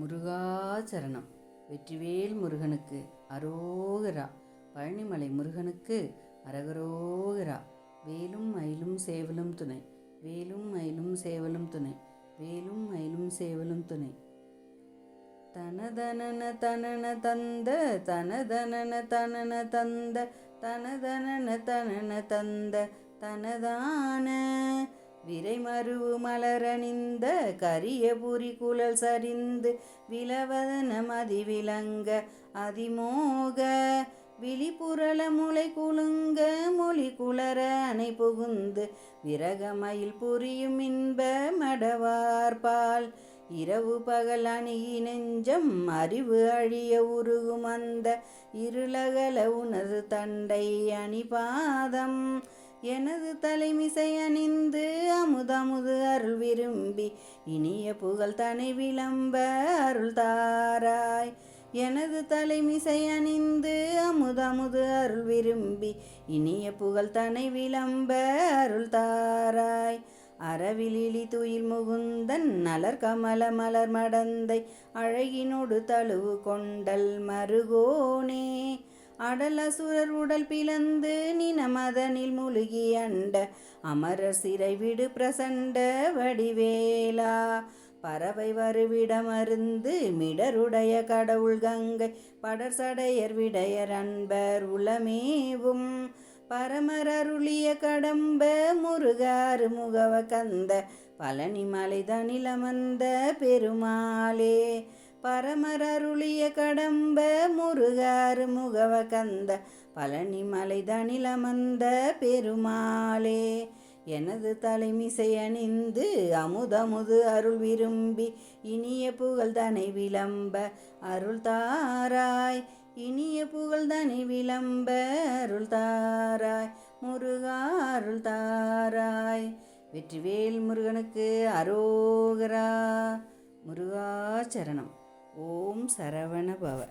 முருகாச்சரணம் வெற்றிவேல் முருகனுக்கு அரோகரா. பழனிமலை முருகனுக்கு அரகரோகரா. வேலும் மயிலும் சேவலும் துணை. வேலும் மயிலும் சேவலும் துணை. வேலும் மயிலும் சேவலும் துணை. தனதனன தனன தந்த தனதனன தனன தந்த தனதனன தனன தந்த தனதான விரைமருவு மலரணிந்த கரிய புரி குழல் சரிந்து விலவதன மதிவிலங்க அதிமோக. விழிப்புரள முளை குலுங்க மொழி குளர அணை புகுந்து விரகமயில் புரியும் இன்ப மடவார்பால். இரவு பகல் அணியி நெஞ்சம் அறிவு அழிய உருகும் அந்த இருளகல உனது தண்டை அணிபாதம். எனது தலைமிசை அணிந்து அமுதமுது அருள் விரும்பி இனிய புகழ் தனை விளம்ப அருள் தாராய். எனது தலைமிசை அணிந்து அமுதமுது அருள் விரும்பி இனிய புகழ் தனை விளம்ப அருள் தாராய். அறவிலிலி துயில் முகுந்தன் நலர் கமல மலர் மடந்தை அழகினோடு தழுவு கொண்டல் மருகோனே. அடலசுரர் உடல் பிளந்து நினமதனில் முழுகி அண்ட அமரர் சிறை விடு பிரசண்ட வடிவேலா. பறவை வருவிடமருந்து மிடருடைய கடவுள் கங்கை படர் சடையர் விடையர் அன்பர் உளமேவும். பரமரருளிய கடம்ப முருகாறு முகவ கந்த பழனி மலைதனிலமந்த பெருமாளே. பரமரருளிய கடம்ப முருகாறு முகவ கந்த பழனி மலைதனிலமந்த பெருமாளே. எனது தலைமிசை அணிந்து அமுதமுது அருள் விரும்பி இனிய புகழ் தனை விளம்ப அருள் தாராய். இனிய புகழ் தனை விளம்ப அருள் தாராய். முருகா அருள் தாராய். வெற்றிவேல் முருகனுக்கு அரோகரா. முருகாச்சரணம் ஓம் சரவண பவ.